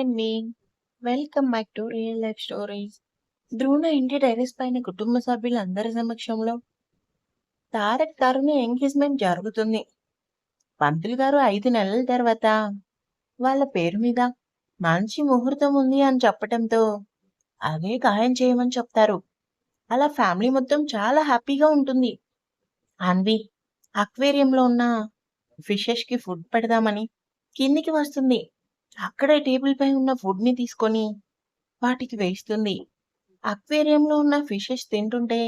అండి. Welcome back to real life stories. Drona ఇంటి terrace పైన కుటుంబ సభ్యులందరి సమక్షంలో తారక్ తరుణి ఎంగేజ్మెంట్ జరుగుతుంది. పంతులు గారు ఐదు నెలల తర్వాత వాళ్ళ పేరు మీద మంచి ముహూర్తం ఉంది అని చెప్పటంతో అదే ఖాయం చేయమని చెప్తారు. అలా ఫ్యామిలీ మొత్తం చాలా హ్యాపీగా ఉంటుంది. అన్వి అక్వేరియంలో ఉన్న ఫిషెస్కి ఫుడ్ పెడదామని కిందికి వస్తుంది. అక్కడే టేబుల్ పై ఉన్న ఫుడ్ని తీసుకొని వాటికి వేస్తుంది. అక్వేరియంలో ఉన్న ఫిషెస్ తింటుంటే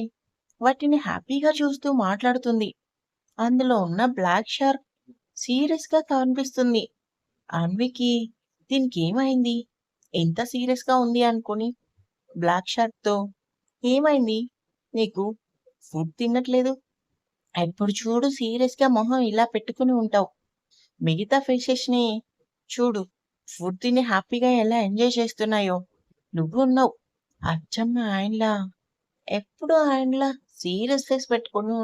వాటిని హ్యాపీగా చూస్తూ మాట్లాడుతుంది. అందులో ఉన్న బ్లాక్ షార్క్ సీరియస్గా కనిపిస్తుంది. అన్వికి దీనికి ఏమైంది ఎంత సీరియస్గా ఉంది అనుకుని బ్లాక్ షార్క్తో ఏమైంది నీకు ఫుడ్ తినట్లేదు ఎప్పుడు చూడు సీరియస్గా మొహం ఇలా పెట్టుకుని ఉంటావు మిగతా ఫిషెస్ని చూడు ఫుడ్ తిని హ్యాపీగా ఎలా ఎంజాయ్ చేస్తున్నాయో? నువ్వు ఉన్నావు. అచ్చమ్మ ఆయనలా. ఎప్పుడు ఆయనలా సీరియస్ ఫేస్ పెట్టుకుని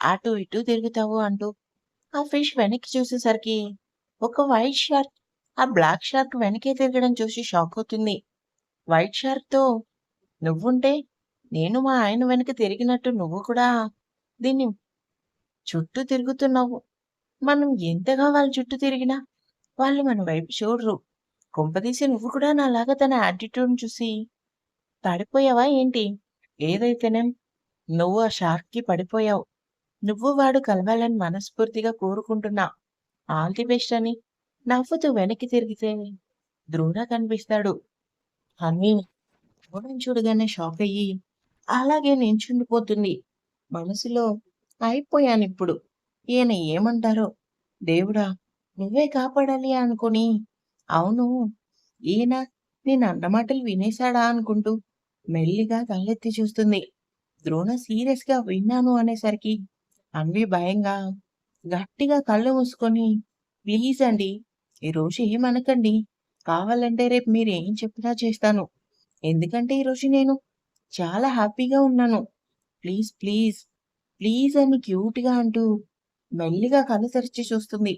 అటు ఇటు తిరుగుతావు అంటూ ఆ ఫిష్ వెనక్కి చూసేసరికి ఒక వైట్ షార్క్ ఆ బ్లాక్ షార్క్ వెనకే తిరగడం చూసి షాక్ అవుతుంది. వైట్ షార్క్తో నువ్వుంటే నేను మా ఆయన వెనక తిరిగినట్టు నువ్వు కూడా దీన్ని చుట్టూ తిరుగుతున్నావు. మనం ఎంతగా వాళ్ళ చుట్టూ తిరిగినా వాళ్ళు మన వైపు చూడరు. కొంపదీసి నువ్వు కూడా నాలాగా తన యాటిట్యూడ్ చూసి పడిపోయావా ఏంటి? ఏదైతేనేం నువ్వు ఆ షాక్కి పడిపోయావు. నువ్వు వాడు కలవాలని మనస్ఫూర్తిగా కోరుకుంటున్నా. ఆల్ ది బెస్ట్ అని నవ్వుతూ వెనక్కి తిరిగితే ద్రోణ కనిపిస్తాడు. అని ద్రోణం చూడగానే షాక్ అయ్యి అలాగే నించుండిపోతుంది. మనసులో అయిపోయాను ఇప్పుడు ఈయన ఏమంటారో దేవుడా నువ్వే కాపాడాలి అనుకుని. అవును ఈయన నేను అన్నమాటలు వినేశాడా అనుకుంటూ మెల్లిగా కళ్ళెత్తి చూస్తుంది. ద్రోణ సీరియస్గా విన్నాను అనేసరికి అన్వి భయంగా గట్టిగా కళ్ళు మూసుకొని ప్లీజ్ అండి ఈ రోజు ఏమనకండి కావాలంటే రేపు మీరు ఏం చెప్పినా చేస్తాను. ఎందుకంటే ఈరోజు నేను చాలా హ్యాపీగా ఉన్నాను. ప్లీజ్ ప్లీజ్ ప్లీజ్ అని క్యూట్గా అంటూ మెల్లిగా కళ్ళు తెరిచి చూస్తుంది.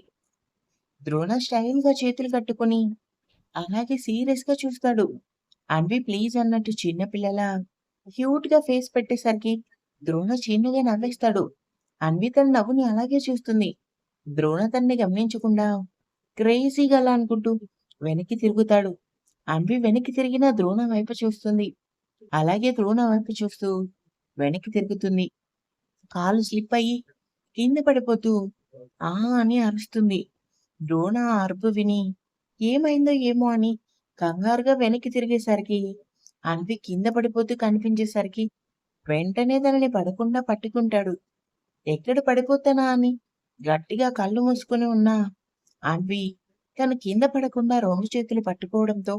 ద్రోణ స్టైల్గా చేతులు కట్టుకొని అలాగే సీరియస్గా చూస్తాడు. అన్వి ప్లీజ్ అన్నట్టు చిన్నపిల్లల క్యూట్గా ఫేస్ పెట్టేసరికి ద్రోణ చిన్నగా నవ్వేస్తాడు. అన్వి తన నవ్వుని అలాగే చూస్తుంది. ద్రోణ తన్ని గమనించకుండా క్రేజీగా అలా అనుకుంటూ వెనక్కి తిరుగుతాడు. అన్వి వెనక్కి తిరిగిన ద్రోణ వైపు చూస్తుంది. అలాగే ద్రోణ వైపు చూస్తూ వెనక్కి తిరుగుతుంది. కాలు స్లిప్ అయ్యి కింద పడిపోతూ ఆ అని అరుస్తుంది. ద్రోణ అరుపు విని ఏమైందో ఏమో అని కంగారుగా వెనక్కి తిరిగేసరికి అన్వి కింద పడిపోతూ కనిపించేసరికి వెంటనే తనని పడకుండా పట్టుకుంటాడు. ఎక్కడ పడిపోతానా అని గట్టిగా కళ్ళు మూసుకుని ఉన్న అన్వి తను కింద పడకుండా రెండు చేతులు పట్టుకోవడంతో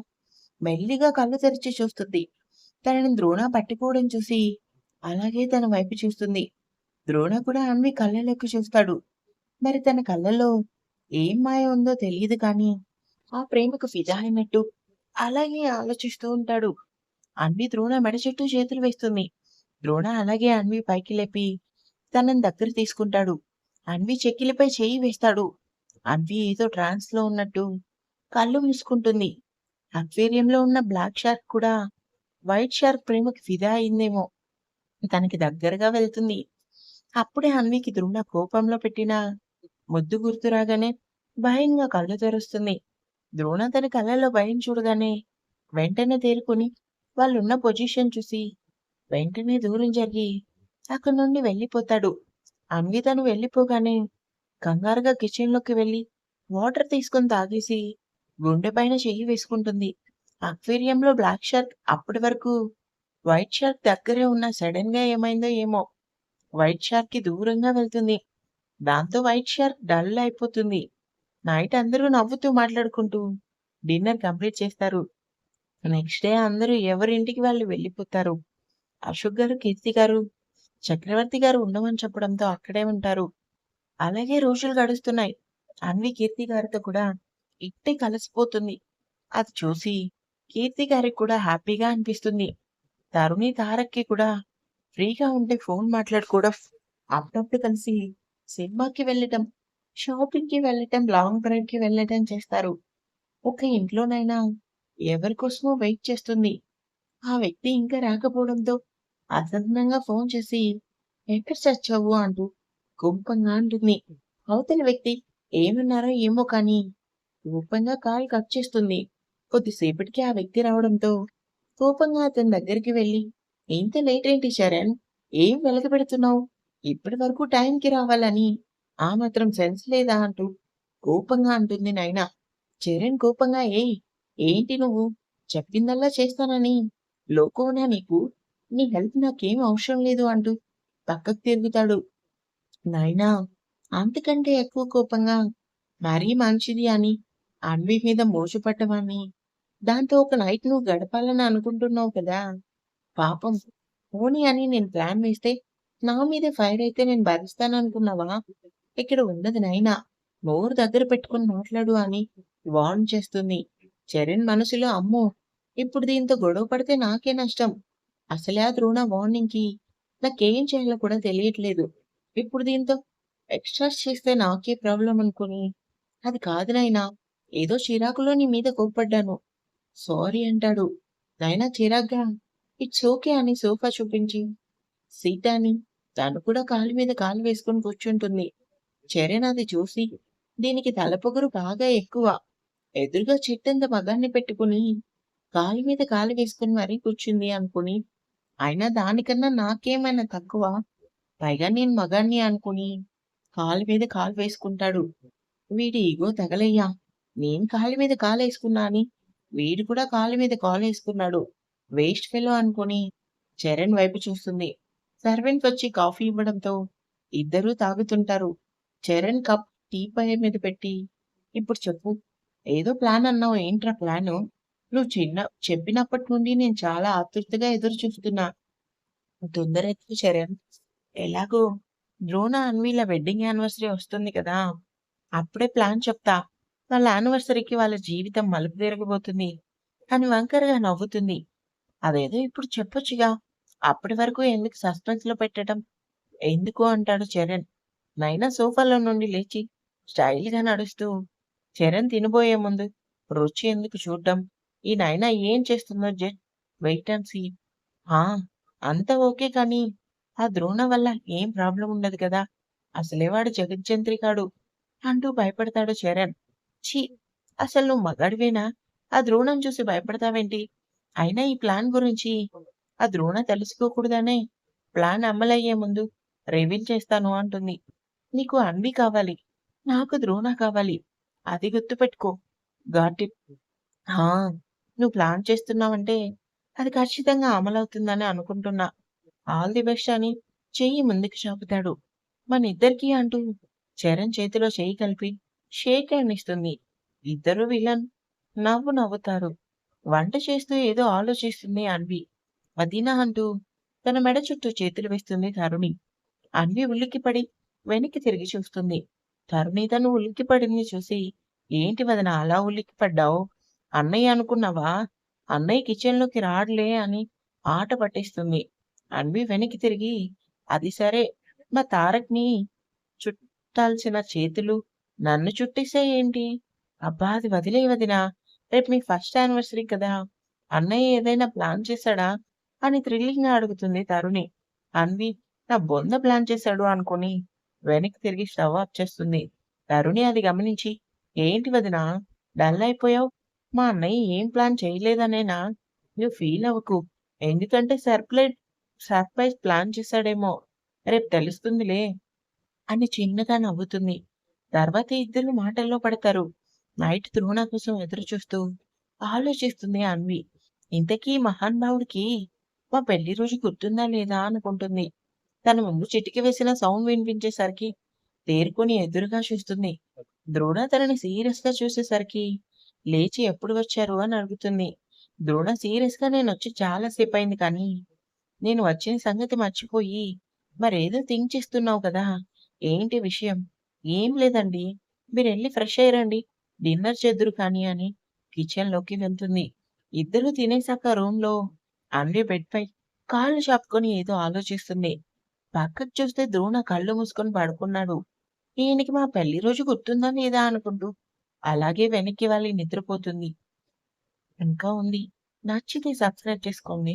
మెల్లిగా కళ్ళు తెరిచి చూస్తుంది. తనని ద్రోణ పట్టుకోవడం చూసి అలాగే తన వైపు చూస్తుంది. ద్రోణ కూడా అన్వి కళ్ళలోకి చూస్తాడు. మరి తన కళ్ళలో ఏం మాయ ఉందో తెలియదు కానీ ఆ ప్రేమకు ఫిదా అయినట్టు అలాగే ఆలోచిస్తూ ఉంటాడు. అన్వి ద్రోణ మెడ చుట్టూ చేతులు వేస్తుంది. ద్రోణ అలాగే అన్వి పైకి లేపి తనని దగ్గర తీసుకుంటాడు. అన్వి చెక్కిలిపై చేయి వేస్తాడు. అన్వి ఏదో ట్రాన్స్లో ఉన్నట్టు కళ్ళు మూసుకుంటుంది. అక్వేరియంలో ఉన్న బ్లాక్ షార్క్ కూడా వైట్ షార్క్ ప్రేమకి ఫిదా అయిందేమో. తనకి దగ్గరగా వెళ్తుంది. అప్పుడే అన్వికి ద్రోణ కోపంలో పెట్టిన ముద్దు గుర్తు రాగానే భయంగా కళ్ళు తెరుస్తుంది. ద్రోణ తన కళ్ళలో భయం చూడగానే వెంటనే తేరుకుని వాళ్ళున్న పొజిషన్ చూసి వెంటనే దూరం జరిగి అక్కడి నుండి వెళ్ళిపోతాడు. అన్వి తను వెళ్ళిపోగానే కంగారుగా కిచెన్లోకి వెళ్ళి వాటర్ తీసుకుని తాగేసి గుండె పైన చెయ్యి వేసుకుంటుంది. అక్వేరియంలో బ్లాక్ షార్క్ అప్పటి వరకు వైట్ షార్క్ దగ్గరే ఉన్న సడన్గా ఏమైందో ఏమో. వైట్ షార్క్కి దూరంగా వెళ్తుంది. దాంతో వైట్ షార్క్ డల్ అయిపోతుంది. నైట్ అందరూ నవ్వుతూ మాట్లాడుకుంటూ డిన్నర్ కంప్లీట్ చేస్తారు. నెక్స్ట్ డే అందరూ ఎవరింటికి వాళ్ళు వెళ్ళిపోతారు? అశోక్ గారు కీర్తి గారు చక్రవర్తి గారు ఉండమని చెప్పడంతో అక్కడే ఉంటారు. అలాగే రోజులు గడుస్తున్నాయి. అన్వి కీర్తి గారితో కూడా ఇట్టే కలిసిపోతుంది. అది చూసి కీర్తి గారికి కూడా హ్యాపీగా అనిపిస్తుంది. తరుణి తారక్కి కూడా ఫ్రీగా ఉండే ఫోన్ మాట్లాడుకోవడం అప్పుడప్పుడు కలిసి సినిమాకి వెళ్ళటం షాపింగ్కి వెళ్ళటం లాంగ్ డ్రైవ్కి వెళ్ళటం చేస్తారు ఒక ఇంట్లోనైనా ఎవరికోసమో వెయిట్ చేస్తుంది. ఆ వ్యక్తి ఇంకా రాకపోవడంతో అసహనంగా ఫోన్ చేసి ఎక్కడ చచ్చావు అంటూ గుంపంగా అంటుంది. అవతలి వ్యక్తి ఏమన్నారో ఏమో కానీ కోపంగా కాల్ కట్ చేస్తుంది. కొద్దిసేపటికి ఆ వ్యక్తి రావడంతో కోపంగా అతని దగ్గరికి వెళ్ళి ఇంత లేట్ ఏంటి చరణ్? ఏం వెలగబెడుతున్నావు? ఇప్పటి వరకు టైంకి రావాలని. ఆ మాత్రం సెన్స్ లేదా అంటూ? కోపంగా అంటుంది నాయన చరణ్ కోపంగా ఏయ్ ఏంటి నువ్వు? చెప్పిందల్లా చేస్తానని. లోకోనా నీకు? నీ హెల్ప్ నాకేం అవసరం లేదు అంటూ పక్కకు తిరుగుతాడు. నాయనా అంతకంటే ఎక్కువ కోపంగా? మరీ మంచిది అని అన్వి మీద మోసపడ్డవాన్ని దాంతో ఒక నైట్ నువ్వు గడపాలని అనుకుంటున్నావు కదా. పాపం పోనీ అని నేను ప్లాన్ వేస్తే నా మీద ఫైర్ అయితే నేను భరిస్తాను అనుకున్నావా ఇక్కడ ఉన్నది నైనా. నోరు దగ్గర పెట్టుకుని మాట్లాడు అని వార్న్ చేస్తుంది. చరణ్ మనసులో అమ్మో! ఇప్పుడు దీంతో గొడవ పడితే నాకే నష్టం. అసలే ఆ ద్రోణ వార్నింగ్కి నాకేం చేయాలో కూడా తెలియట్లేదు. ఇప్పుడు దీంతో ఎక్స్ట్రా చేస్తే నాకే ప్రాబ్లం అనుకుని. అది కాదు నాయనా ఏదో చిరాకులో నీ మీద కోప్పడ్డాను. సారీ అంటాడు. నాయనా చిరాగ్గా ఇట్స్ ఓకే అని సోఫా చూపించి సీతాని తను కూడా కాలు మీద కాలు వేసుకుని కూర్చుంటుంది. చరణ్ అది చూసి దీనికి తలపొగరు బాగా ఎక్కువ. ఎదురుగా చెట్టంత మగాన్ని పెట్టుకుని కాలు మీద కాలు వేసుకుని మరీ కూర్చుంది అనుకుని అయినా దానికన్నా నాకేమైనా తక్కువ? పైగా నేను మగాన్ని అనుకుని కాలు మీద కాలు వేసుకుంటాడు. వీడి ఇగో తగలయ్యా. నేను కాలు మీద కాలు వేసుకున్నా అని వీడు కూడా కాలు మీద కాలు వేసుకున్నాడు. వేస్ట్ ఫెలో అనుకుని చరణ్ వైపు చూస్తుంది. సర్వెంట్ వచ్చి కాఫీ ఇవ్వడంతో ఇద్దరూ తాగుతుంటారు. చరణ్ కప్ టీ పై మీద పెట్టి ఇప్పుడు చెప్పు ఏదో ప్లాన్ అన్నావు ఏంట్రా ప్లాను? నువ్వు చిన్న చెప్పినప్పటి నుండి నేను చాలా ఆతృతగా ఎదురు చూస్తున్నా తొందరెత్తు చరణ్. ఎలాగో ద్రోణ అన్వీల వెడ్డింగ్ యానివర్సరీ వస్తుంది కదా అప్పుడే ప్లాన్ చెప్తా. వాళ్ళ యానివర్సరీకి వాళ్ళ జీవితం మలుపు తిరగబోతుంది. అని వంకరగా నవ్వుతుంది. అదేదో ఇప్పుడు చెప్పొచ్చుగా. అప్పటి వరకు ఎందుకు సస్పెన్స్లో పెట్టడం? ఎందుకు అంటాడు చరణ్. నైనా సోఫాలో నుండి లేచి స్టైల్గా నడుస్తూ చరణ్ తినబోయే ముందు రుచి ఎందుకు చూడ్డం? ఈ నైనా ఏం చేస్తుందో జడ్ వెయిట్ అండ్ సీ ఆ అంతా ఓకే కానీ ఆ ద్రోణ వల్ల ఏం ప్రాబ్లం ఉండదు కదా? అసలే వాడు జగజ్జంత్రికాడు అంటూ భయపడతాడు చరణ్. ఛీ అసలు నువ్వు మగాడివేనా? ఆ ద్రోణం చూసి భయపడతావేంటి? అయినా ఈ ప్లాన్ గురించి ఆ ద్రోణ తెలుసుకోకూడదనే ప్లాన్ అమలయ్యే ముందు రివీల్ చేస్తాను అంటుంది. నీకు అన్వి కావాలి. నాకు ద్రోణ కావాలి. అది గుర్తుపెట్టుకో. గాటి హా నువ్వు ప్లాన్ చేస్తున్నావంటే అది ఖచ్చితంగా అమలవుతుందని అనుకుంటున్నా. ఆల్ ది బెస్ట్ అని చెయ్యి ముందుకు చాపుతాడు. మన ఇద్దరికీ అంటూ చరణ్ చేతిలో చెయ్యి కలిపి షేక్ హ్యాండ్ ఇస్తుంది ఇద్దరు విలన్ నవ్వు నవ్వుతారు. వంట చేస్తూ ఏదో ఆలోచిస్తుంది అన్వి. వదినా అంటూ తన మెడ చుట్టూ చేతులు వేస్తుంది తరుణి. అన్వి ఉలిక్కిపడి వెనక్కి తిరిగి చూస్తుంది. తరుణి తను ఉలిక్కిపడింది చూసి ఏంటి వదిన అలా ఉలిక్కిపడ్డావు? అన్నయ్య అనుకున్నావా? అన్నయ్య కిచెన్లోకి రాడలే అని ఆట పట్టేస్తుంది. అన్వి వెనక్కి తిరిగి అది సరే మా తారక్ని చుట్టాల్సిన చేతులు నన్ను చుట్టేసే ఏంటి? అబ్బా అది వదిలే వదినా రేపు మీ ఫస్ట్ యానివర్సరీ కదా. అన్నయ్య ఏదైనా ప్లాన్ చేశాడా? అని థ్రిల్లింగ్ అడుగుతుంది తరుణి. అన్వి నా బొంద ప్లాన్ చేశాడు అనుకుని వెనక్కి తిరిగి స్టవ్ ఆఫ్ చేస్తుంది. తరుణి అది గమనించి ఏంటి వదినా డల్ అయిపోయావు? మా అన్నయ్య ఏం ప్లాన్ చేయలేదనేనా నువ్వు ఫీల్ అవ్వకు. ఎందుకంటే సర్ప్రైజ్ సర్ప్రైజ్ ప్లాన్ చేశాడేమో. రేపు తెలుస్తుందిలే. అని చిన్నగా నవ్వుతుంది. తర్వాత ఇద్దరు మాటల్లో పడతారు. నైట్ ద్రోణ కోసం ఎదురు చూస్తూ ఆలోచిస్తుంది అన్వి. ఇంతకీ మహాన్ భావుడికి మా పెళ్ళి రోజు గుర్తుందా లేదా అనుకుంటుంది. తన ముందు చిటికి వేసిన సౌండ్ వినిపించేసరికి తేరుకొని ఎదురుగా చూస్తుంది. ద్రోణ తనని సీరియస్గా చూసేసరికి లేచి ఎప్పుడు వచ్చారు అని అడుగుతుంది. ద్రోణ సీరియస్గా నేను వచ్చి చాలా సేపు అయింది కానీ నేను వచ్చిన సంగతి మర్చిపోయి మరేదో థింక్ చేస్తున్నావు కదా. ఏంటి విషయం? ఏం లేదండి. మీరు వెళ్ళి ఫ్రెష్ అయ్యరండి. డిన్నర్ చేద్దరు కానీ అని కిచెన్లోకి వెళ్తుంది. ఇద్దరు తినేసాక రూమ్లో అన్వి బెడ్పై కాళ్ళు చాపుకొని ఏదో ఆలోచిస్తుంది పక్కకు చూస్తే ద్రోణ కళ్ళు మూసుకొని పడుకున్నాడు. ఈయనకి మా పెళ్ళి రోజు గుర్తుందా లేదా అనుకుంటూ అలాగే వెనక్కి వాళ్ళి నిద్రపోతుంది. ఇంకా ఉంది. నచ్చితే సబ్స్క్రైబ్ చేసుకోండి.